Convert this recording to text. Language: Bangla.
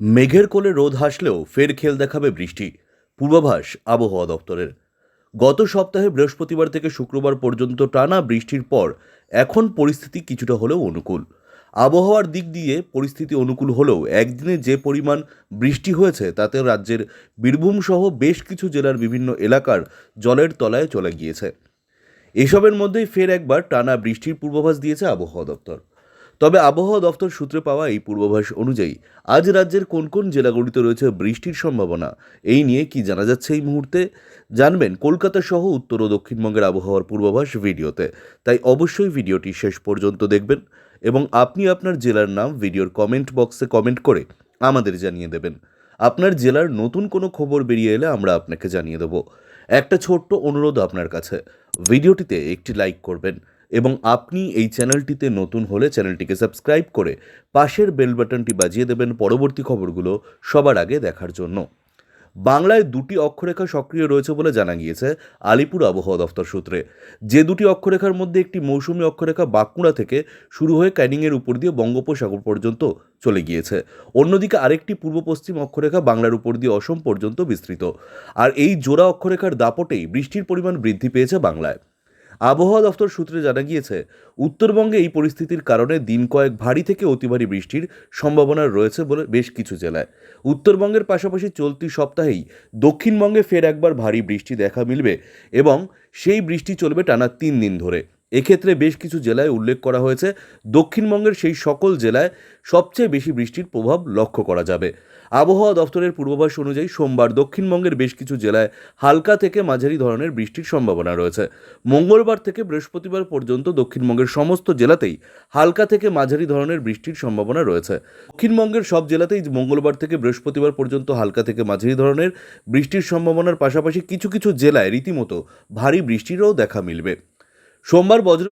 মেঘের কোলে রোদ হাসলেও ফের খেল দেখাবে বৃষ্টি। পূর্বাভাস আবহাওয়া দপ্তরের। গত সপ্তাহে বৃহস্পতিবার থেকে শুক্রবার পর্যন্ত টানা বৃষ্টির পর এখন পরিস্থিতি কিছুটা হলেও অনুকূল। আবহাওয়ার দিক দিয়ে পরিস্থিতি অনুকূল হলেও একদিনে যে পরিমাণ বৃষ্টি হয়েছে তাতে রাজ্যের বীরভূম সহ বেশ কিছু জেলার বিভিন্ন এলাকার জলের তলায় চলে গিয়েছে। এসবের মধ্যেই ফের একবার টানা বৃষ্টির পূর্বাভাস দিয়েছে আবহাওয়া দপ্তর। তবে আবহাওয়া দপ্তর সূত্রে পাওয়া এই পূর্বাভাস অনুযায়ী, আজ রাজ্যের কোন কোন জেলাগুলিতে রয়েছে বৃষ্টির সম্ভাবনা? এই নিয়ে কি জানা যাচ্ছে এই মুহূর্তে? জানবেন কলকাতা সহ উত্তর ও দক্ষিণবঙ্গের আবহাওয়ার পূর্বাভাস ভিডিওতে। তাই অবশ্যই ভিডিওটি শেষ পর্যন্ত দেখবেন এবং আপনি আপনার জেলার নাম ভিডিওর কমেন্ট বক্সে কমেন্ট করে আমাদের জানিয়ে দেবেন। আপনার জেলার নতুন কোনো খবর বেরিয়ে এলে আমরা আপনাকে জানিয়ে দেব। একটা ছোট্ট অনুরোধ আপনার কাছে। ভিডিওটিতে একটি লাইক করবেন। এবং আপনি এই চ্যানেলটিতে নতুন হলে চ্যানেলটিকে সাবস্ক্রাইব করে পাশের বেল বাটনটি বাজিয়ে দেবেন পরবর্তী খবরগুলো সবার আগে দেখার জন্য। বাংলায় দুটি অক্ষরেখা সক্রিয় রয়েছে বলে জানা গিয়েছে আলিপুর আবহাওয়া দফতর সূত্রে। যে দুটি অক্ষরেখার মধ্যে একটি মৌসুমী অক্ষরেখা বাঁকুড়া থেকে শুরু হয়ে ক্যানিংয়ের উপর দিয়ে বঙ্গোপসাগর পর্যন্ত চলে গিয়েছে। অন্যদিকে আরেকটি পূর্ব পশ্চিম অক্ষরেখা বাংলার উপর দিয়ে অসম পর্যন্ত বিস্তৃত। আর এই জোড়া অক্ষরেখার দাপটেই বৃষ্টির পরিমাণ বৃদ্ধি পেয়েছে বাংলায়। আবহাওয়া দফতর সূত্রে জানা গিয়েছে, উত্তরবঙ্গে এই পরিস্থিতির কারণে দিন কয়েক ভারী থেকে অতি ভারী বৃষ্টির সম্ভাবনা রয়েছে বলে বেশ কিছু জেলায়। উত্তরবঙ্গের পাশাপাশি চলতি সপ্তাহেই দক্ষিণবঙ্গে ফের একবার ভারী বৃষ্টি দেখা মিলবে এবং সেই বৃষ্টি চলবে টানা তিন দিন ধরে। এক্ষেত্রে বেশ কিছু জেলায় উল্লেখ করা হয়েছে, দক্ষিণবঙ্গের সেই সকল জেলায় সবচেয়ে বেশি বৃষ্টির প্রভাব লক্ষ্য করা যাবে। আবহাওয়া দফতরের পূর্বাভাস অনুযায়ী সোমবার দক্ষিণবঙ্গের বেশ কিছু জেলায় হালকা থেকে মাঝারি ধরনের বৃষ্টির সম্ভাবনা রয়েছে। মঙ্গলবার থেকে বৃহস্পতিবার পর্যন্ত দক্ষিণবঙ্গের সমস্ত জেলাতেই হালকা থেকে মাঝারি ধরনের বৃষ্টির সম্ভাবনা রয়েছে। দক্ষিণবঙ্গের সব জেলাতেই মঙ্গলবার থেকে বৃহস্পতিবার পর্যন্ত হালকা থেকে মাঝারি ধরনের বৃষ্টির সম্ভাবনার পাশাপাশি কিছু কিছু জেলায় রীতিমতো ভারী বৃষ্টিরও দেখা মিলবে। সোমবার বজ্র